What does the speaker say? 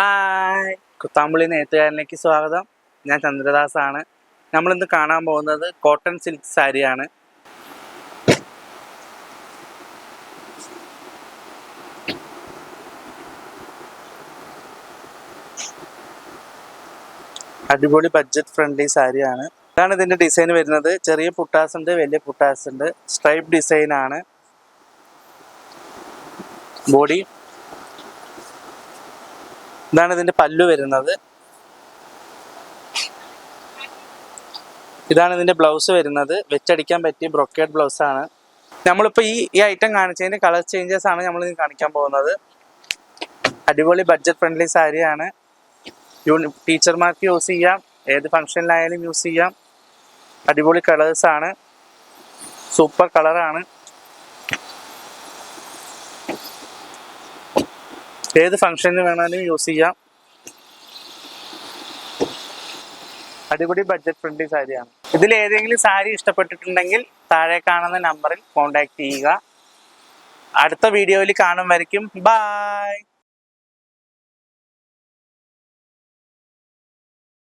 Hi. Kuthampully നെയ്ത്തുകാരനിലേക്ക് സ്വാഗതം. ഞാൻ ചന്ദ്രദാസാണ്. നമ്മളിന്ന് കാണാൻ പോകുന്നത് കോട്ടൺ സിൽക്ക് സാരിയാണ്. അടിപൊളി ബഡ്ജറ്റ് ഫ്രണ്ട്ലി സാരിയാണ്. ഇതാണ് ഇതിന്റെ ഡിസൈൻ വരുന്നത്. ചെറിയ പുട്ടാസ് ഉണ്ട് വലിയ പുട്ടാസ് ഉണ്ട്. സ്ട്രൈപ്പ് ഡിസൈനാണ് ബോഡി ഇതാണ് ഇതിന്റെ പല്ലു വരുന്നത്. ഇതാണ് ഇതിന്റെ ബ്ലൗസ് വരുന്നത്. വെച്ചടിക്കാൻ പറ്റിയ ബ്രൊക്കേഡ് ബ്ലൗസ് ആണ്. നമ്മളിപ്പോൾ ഈ ഈ ഐറ്റം കാണിച്ചതിന്റെ കളർ ചേഞ്ചസ് ആണ് നമ്മൾ കാണിക്കാൻ പോകുന്നത്. അടിപൊളി ബഡ്ജറ്റ് ഫ്രണ്ട്ലി സാരിയാണ് യൂണി ടീച്ചർമാർക്ക് യൂസ് ചെയ്യാം. ഏത് ഫംഗ്ഷനിലായാലും യൂസ് ചെയ്യാം. അടിപൊളി കളേഴ്സ് ആണ്. സൂപ്പർ കളറാണ് ഏത് ഫംഗ്ഷനിൽ വേണമെങ്കിലും യൂസ് ചെയ്യാം. അടിപൊളി ബഡ്ജറ്റ് ഫ്രണ്ട്ലി സാരിയാണ്. ഇതിൽ ഏതെങ്കിലും സാരി ഇഷ്ടപ്പെട്ടിട്ടുണ്ടെങ്കിൽ താഴെ കാണുന്ന നമ്പറിൽ കോൺടാക്ട് ചെയ്യുക. അടുത്ത വീഡിയോയിൽ കാണും വരയ്ക്കും. ബായ്